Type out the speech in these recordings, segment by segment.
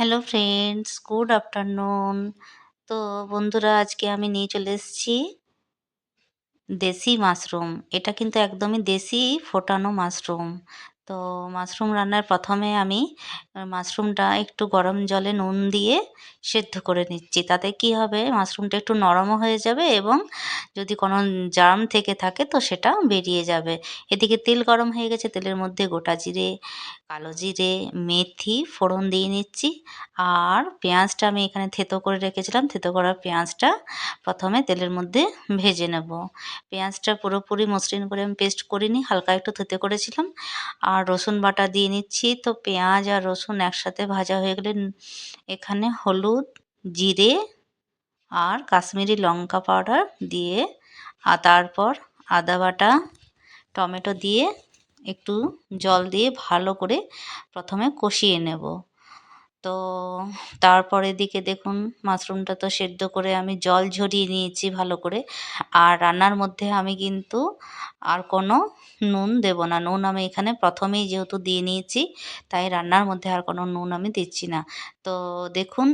Hello friends good afternoon তো বন্ধুরা, আজকে আমি নিয়ে চলে এসেছি দেশি মাশরুম। এটা কিন্তু একদমই দেশি ফোটানো মাশরুম। তো মাশরুম রান্নার প্রথমে আমি মাশরুমটা একটু গরম জলে নুন দিয়ে সেদ্ধ করে নিচ্ছি। তাতে কি হবে? মাশরুমটা একটু নরমও হয়ে যাবে এবং যদি কোনো জার্ম থেকে থাকে তো সেটা বেরিয়ে যাবে। এদিকে তেল গরম হয়ে গেছে, তেলের মধ্যে গোটা জিরে, কালো জিরে, মেথি ফোড়ন দিয়ে নিচ্ছি। আর পেঁয়াজটা আমি এখানে থেতো করে রেখেছিলাম। থেতো করা পেঁয়াজটা প্রথমে তেলের মধ্যে ভেজে নেব। পেঁয়াজটা পুরোপুরি মসৃণ করে আমি পেস্ট করিনি, হালকা একটু থেতে করেছিলাম। আর রসুন বাটা দিয়ে নিচ্ছি। তো পেঁয়াজ আর রসুন একসাথে ভাজা হয়ে গেলে এখানে হলুদ, জিরে আর কাশ্মীরি লঙ্কা পাউডার দিয়ে আর তারপর আদা বাটা, টমেটো দিয়ে একটু জল দিয়ে ভালো করে প্রথমে কষিয়ে নেব। তো তারপরে দিকে দেখুন মাশরুমটা তো সেদ্ধ করে আমি জল ঝরিয়ে নিয়েছি ভালো করে। আর রান্নার মধ্যে আমি কিন্তু আর কোনো নুন দেব না। নুন আমি এখানে প্রথমেই যেহেতু দিয়ে নিয়েছি, তাই রান্নার মধ্যে আর কোনো নুন আমি দিচ্ছি না। তো দেখুন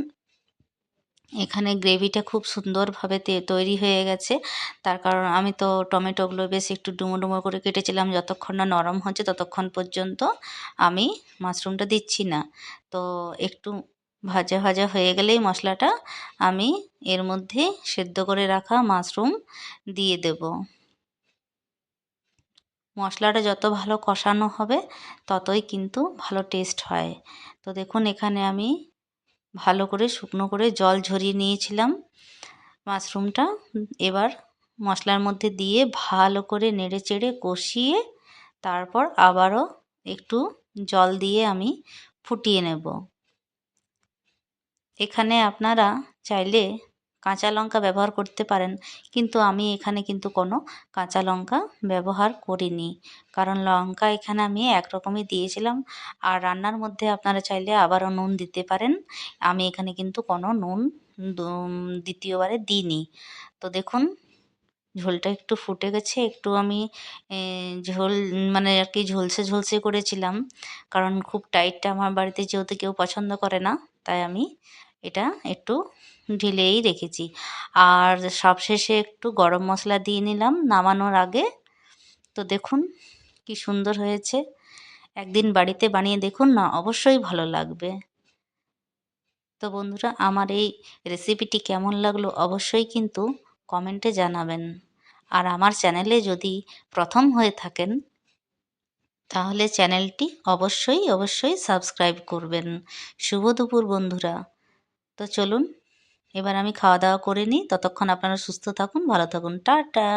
এখানে গ্রেভিটা খুব সুন্দরভাবে তৈরি হয়ে গেছে। তার কারণ আমি তো টমেটোগুলো বেশ একটু ডুমো ডুমো করে কেটেছিলাম, যতক্ষণ না নরম হচ্ছে ততক্ষণ পর্যন্ত আমি মাশরুমটা দিচ্ছি না। তো একটু ভাজা ভাজা হয়ে গেলেই মশলাটা আমি এর মধ্যে সেদ্ধ করে রাখা মাশরুম দিয়ে দেব। মশলাটা যত ভালো কষানো হবে ততই কিন্তু ভালো টেস্ট হয়। তো দেখুন এখানে আমি ভালো করে শুকনো করে জল ঝরিয়ে নিয়েছিলাম মাশরুমটা। এবার মশলার মধ্যে দিয়ে ভালো করে নেড়ে চেড়ে কষিয়ে তারপর আবারও একটু জল দিয়ে আমি ফুটিয়ে নেব। এখানে আপনারা চাইলে কাঁচা লঙ্কা ব্যবহার করতে পারেন। কিন্তু আমি এখানে কিন্তু কোনো কাঁচা লঙ্কা ব্যবহার করিনি। কারণ লঙ্কা এখানে আমি একরকমই দিয়েছিলাম। আর রান্নার মধ্যে আপনারা চাইলে আবারও নুন দিতে পারেন। আমি এখানে কিন্তু কোনো নুন দ্বিতীয়বারে দিইনি। তো দেখুন, ঝোলটা একটু ফুটে গেছে। একটু আমি ঝোল মানে আর কি ঝলসে ঝলসে করেছিলাম। কারণ খুব টাইটটা আমার বাড়িতে যেহেতু কেউ পছন্দ করে না, তাই আমি এটা একটু ঢিলেই রেখেছি। আর সবশেষে একটু গরম মশলা দিয়ে নিলাম নামানোর আগে। তো দেখুন কি সুন্দর হয়েছে। একদিন বাড়িতে বানিয়ে দেখুন না, অবশ্যই ভালো লাগবে। তো বন্ধুরা, আমার এই রেসিপিটি কেমন লাগল অবশ্যই কিন্তু কমেন্টে জানাবেন। আর আমার চ্যানেলে যদি প্রথম হয়ে থাকেন, তাহলে চ্যানেলটি অবশ্যই অবশ্যই সাবস্ক্রাইব করবেন। শুভ দুপুর বন্ধুরা। তো চলুন, এবার আমি খাওয়া দাওয়া করে নিই। ততক্ষণ আপনারা সুস্থ থাকুন, ভালো থাকুন। টাটা!